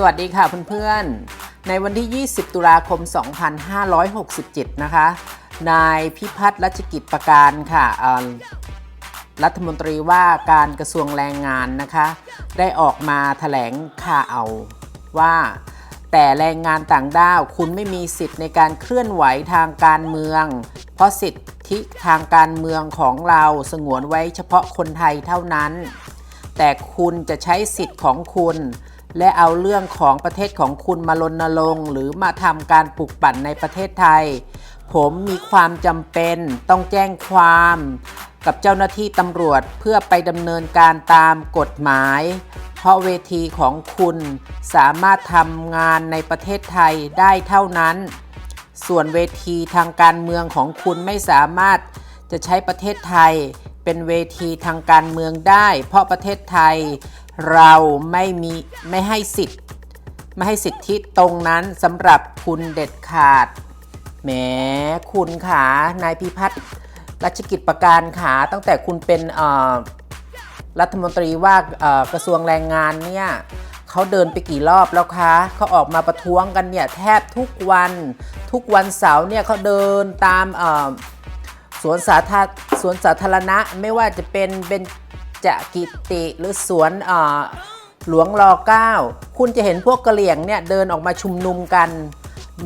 สวัสดีค่ะเพื่อนๆ ในวันที่ 20 ตุลาคม 2567 นะคะ นายพิพัฒน์รัชกิจประการค่ะรัฐมนตรีว่าการกระทรวงแรงงานนะคะ ได้ออกมาแถลงข่าวว่า แต่แรงงานต่างด้าวคุณไม่มีสิทธิ์ในการเคลื่อนไหวทางการเมือง เพราะสิทธิทางการเมืองของเราสงวนไว้เฉพาะคนไทยเท่านั้น แต่คุณจะใช้สิทธิ์ของคุณ และเอาเรื่องของประเทศของคุณมารณรงค์หรือมาทำการปลุกปั่นในประเทศไทย ผมมีความจำเป็นต้องแจ้งความ กับเจ้าหน้าที่ตำรวจเพื่อไปดำเนินการตามกฎหมาย เพราะเวทีของคุณสามารถทำงานในประเทศไทยได้เท่านั้น ส่วนเวทีทางการเมืองของคุณไม่สามารถจะใช้ประเทศไทย เป็นเวทีทางการเมืองได้ เพราะประเทศไทยเราไม่มีไม่ให้สิทธิ์ไม่ให้สิทธิตรงนั้นสำหรับคุณเด็ดขาดแหมคุณขานายพิพัฒน์รัชกิจประการขาตั้งแต่คุณเป็นรัฐมนตรีว่ากระทรวงแรงงานเนี่ยเขาเดินไปกี่รอบแล้วคะเขาออกมาประท้วงกันเนี่ยแทบทุกวันทุกวันเสาร์เนี่ยเขาเดินตาม สวนสาธารสวนสาธารณะไม่ว่าจะเป็นเบญจกิติหรือสวนหลวงรอเก้าคุณจะเห็นพวกกะเหลี่ยงเนี่ยเดินออกมาชุมนุมกัน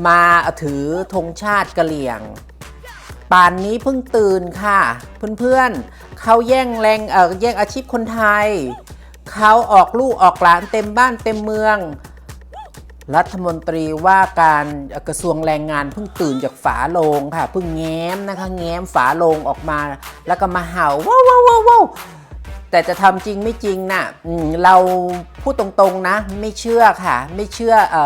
มาถือธงชาติกะเหลี่ยงป่านนี้เพิ่งตื่นค่ะ เพื่อนๆเขาแย่งแรงเออแย่งอาชีพคนไทยเขาออกลูกออกหลานเต็มบ้านเต็มเมือง รัฐมนตรีว่าการกระทรวงแรงงานเพิ่งตื่นจากฝาโลงค่ะเพิ่งแง้มนะคะแง้มฝาโลงออกมา แล้วก็มาเห่าว้าวว้าวว้าวแต่จะทำจริงไม่จริงน่ะเราพูดตรงๆนะ ไม่เชื่อค่ะ ไม่เชื่ออ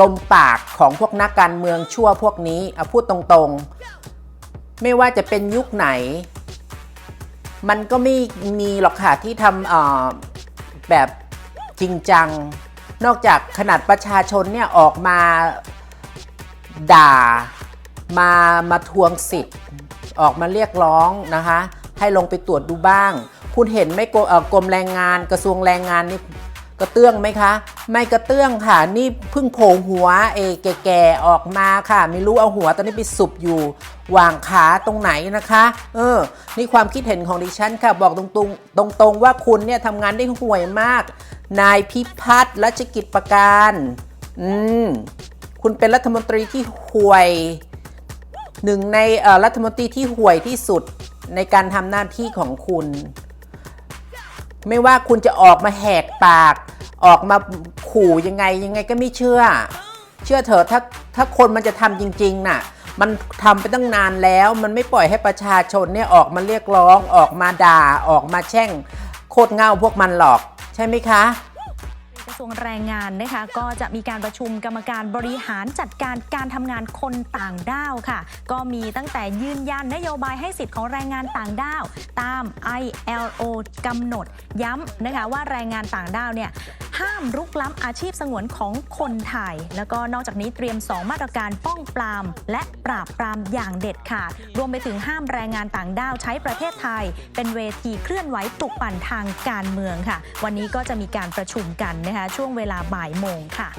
ลมปากของพวกนักการเมืองชั่วพวกนี้เอาพูดตรงๆ ไม่ว่าจะเป็นยุคไหน มันก็ไม่มีหรอกค่ะที่ทำแบบจริงจัง นอกจากขนาดประชาชนเนี่ยออกมาด่ามามาทวงสิทธิ์ ออกมาเรียกร้องนะคะ ให้ลงไปตรวจดูบ้าง คุณเห็นไม่กรมแรงงานกระทรวงแรงงานนี่ กระเตื้องไหมคะ ไม่กระเตื้องค่ะ นี่เพิ่งโผล่หัวเอแก่ๆออกมาค่ะ ไม่รู้เอาหัวตอนนี้ไปสุบอยู่วางขาตรงไหนนะคะ เออ นี่ความคิดเห็นของดิฉันค่ะ บอกตรงๆ ตรงๆ ว่าคุณเนี่ยทำงานได้ห่วยมาก นายพิพัฒน์รัชกิจประการ อืม คุณเป็นรัฐมนตรีที่ห่วย หนึ่งในรัฐมนตรีที่ห่วยที่สุดในการทำหน้าที่ของคุณ ไม่ว่าคุณจะออกมาแหกปาก ออกมาขู่ยังไงยังไงก็ไม่เชื่อ เชื่อเถอะถ้าถ้าคนมันจะทำจริง ๆ น่ะ มันทำไปตั้งนานแล้ว มันไม่ปล่อยให้ประชาชนเนี่ยออกมาเรียกร้อง ออกมาด่าออกมาแช่ง โคตรเง่าพวกมันหรอก ใช่ไหมคะกระทรวงแรงงานนะคะก็จะมีการประชุมกรรมการบริหารจัดการการทำงานคนต่างด้าวค่ะ ก็มีตั้งแต่ยืนยันนโยบายให้สิทธิ์ของแรงงานต่างด้าว ตาม ILO กำหนดย้ำนะคะว่าแรงงานต่างด้าวเนี่ยห้ามรุกล้ำอาชีพสงวนของคนไทย แล้วก็นอกจากนี้เตรียม 2 มาตรการป้องปราม และปราบปรามอย่างเด็ดขาด รวมไปถึงห้ามแรงงานต่างด้าวใช้ประเทศไทย เป็นเวทีเคลื่อนไหวปลุกปั่นทางการเมืองค่ะ วันนี้ก็จะมีการประชุมกันนะคะช่วงเวลาบ่ายโมงค่ะ